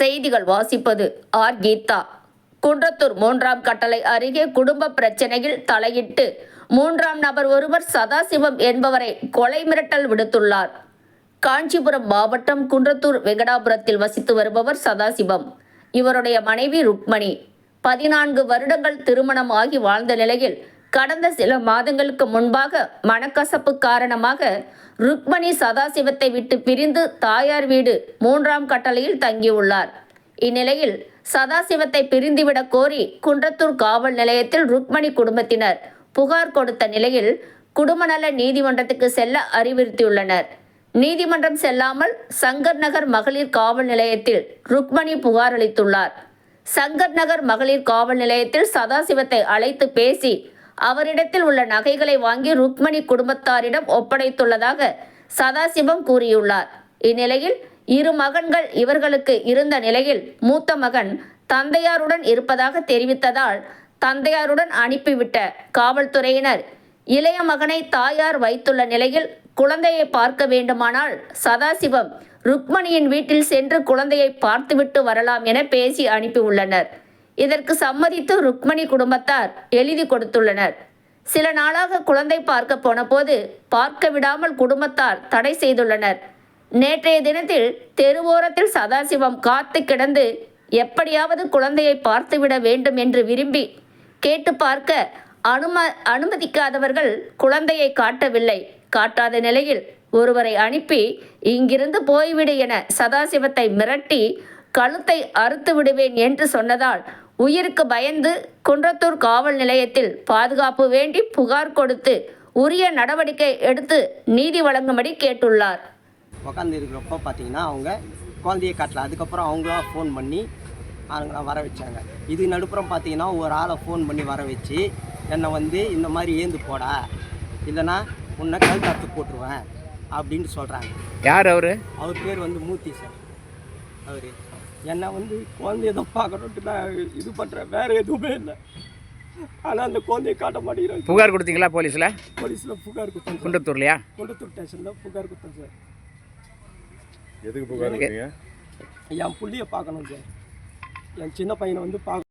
செய்திகள் வாசிப்பது ஆர். கீதா. குன்றத்தூர் மூன்றாம் கட்டளை அருகே குடும்ப பிரச்சனையில் தலையிட்டு மூன்றாம் நபர் ஒருவர் சதாசிவம் என்பவரை கொலை மிரட்டல் விடுத்துள்ளார். காஞ்சிபுரம் மாவட்டம் குன்றத்தூர் வெங்கடாபுரத்தில் வசித்து வருபவர் சதாசிவம். இவருடைய மனைவி ருக்மணி. பதினான்கு வருடங்கள் திருமணம் ஆகி வாழ்ந்த நிலையில் கடந்த சில மாதங்களுக்கு முன்பாக மனக்கசப்பு காரணமாக ருக்மணி சதாசிவத்தை விட்டு பிரிந்து தாயார் வீடு மூன்றாம் கட்டளையில் தங்கியுள்ளார். இந்நிலையில் சதாசிவத்தை பிரிந்துவிடக் கோரி குன்றத்தூர் காவல் நிலையத்தில் ருக்மணி குடும்பத்தினர் புகார் கொடுத்த நிலையில் குடும்பநல நீதிமன்றத்துக்கு செல்ல அறிவுறுத்தியுள்ளனர். நீதிமன்றம் செல்லாமல் சங்கர் நகர் மகளிர் காவல் நிலையத்தில் ருக்மணி புகார் அளித்துள்ளார். சங்கர் நகர் மகளிர் காவல் நிலையத்தில் சதாசிவத்தை அழைத்து பேசி அவரிடத்தில் உள்ள நகைகளை வாங்கி ருக்மணி குடும்பத்தாரிடம் ஒப்படைத்துள்ளதாக சதாசிவம் கூறியுள்ளார். இந்நிலையில் இரு மகன்கள் இவர்களுக்கு இருந்த நிலையில் மூத்த மகன் தந்தையாருடன் இருப்பதாக தெரிவித்ததால் தந்தையாருடன் அனுப்பிவிட்ட காவல்துறையினர் இளைய மகனை தாயார் வைத்துள்ள நிலையில் குழந்தையை பார்க்க வேண்டுமானால் சதாசிவம் ருக்மணியின் வீட்டில் சென்று குழந்தையை பார்த்துவிட்டு வரலாம் என பேசி அனுப்பியுள்ளனர். இதற்கு சம்மதித்து ருக்மணி குடும்பத்தார் எழுதி கொடுத்துள்ளனர். சில நாளாக குழந்தை பார்க்க போனபோது பார்க்க விடாமல் குடும்பத்தார் தடை செய்துள்ளனர். நேற்றைய தினத்தில் தெருவோரத்தில் சதாசிவம் காத்து கிடந்து எப்படியாவது குழந்தையை பார்த்துவிட வேண்டும் என்று விரும்பி கேட்டு பார்க்க அனும அனுமதிக்காதவர்கள் குழந்தையை காட்டவில்லை. காட்டாத நிலையில் ஒருவரை அனுப்பி இங்கிருந்து போய்விடு என சதாசிவத்தை மிரட்டி கழுத்தை அறுத்து விடுவேன் என்று சொன்னதால் உயிருக்கு பயந்து குன்றத்தூர் காவல் நிலையத்தில் பாதுகாப்பு வேண்டி புகார் கொடுத்து உரிய நடவடிக்கை எடுத்து நீதி வழங்கும்படி கேட்டுள்ளார். உட்காந்து இருக்கிறப்போ பார்த்தீங்கன்னா அவங்க குழந்தைய காட்டல. அதுக்கப்புறம் அவங்களா ஃபோன் பண்ணி அவங்கள வர வச்சாங்க. இது நடுப்புறம் பார்த்தீங்கன்னா ஒரு ஆளை ஃபோன் பண்ணி வர வச்சு என்னை வந்து இந்த மாதிரி ஏந்து போடா. இல்லைன்னா உன்னை கழுத்தாத்து போட்டுருவேன். அப்படின்னு சொல்கிறாங்க யார் அவரு? அவர் பேர் வந்து மூர்த்தி சார். அவர். என்னை வந்து குழந்தைய தான் பார்க்கணுன்ட்டு நான் இது பண்ணுறேன் வேறு எதுவுமே இல்லை. ஆனால் அந்த குழந்தைய காட்ட மாட்டேங்கிறாங்க புகார் கொடுத்தீங்களா போலீஸில்? போலீஸில் புகார் கொடுத்தேன் சார். குன்றத்தூர்லையா குண்டத்தூர் ஸ்டேஷனில் புகார் கொடுத்தேன் சார். எதுக்கு புகார் என் புள்ளைய பார்க்கணும் சார். என் சின்ன பையனை வந்து பார்க்க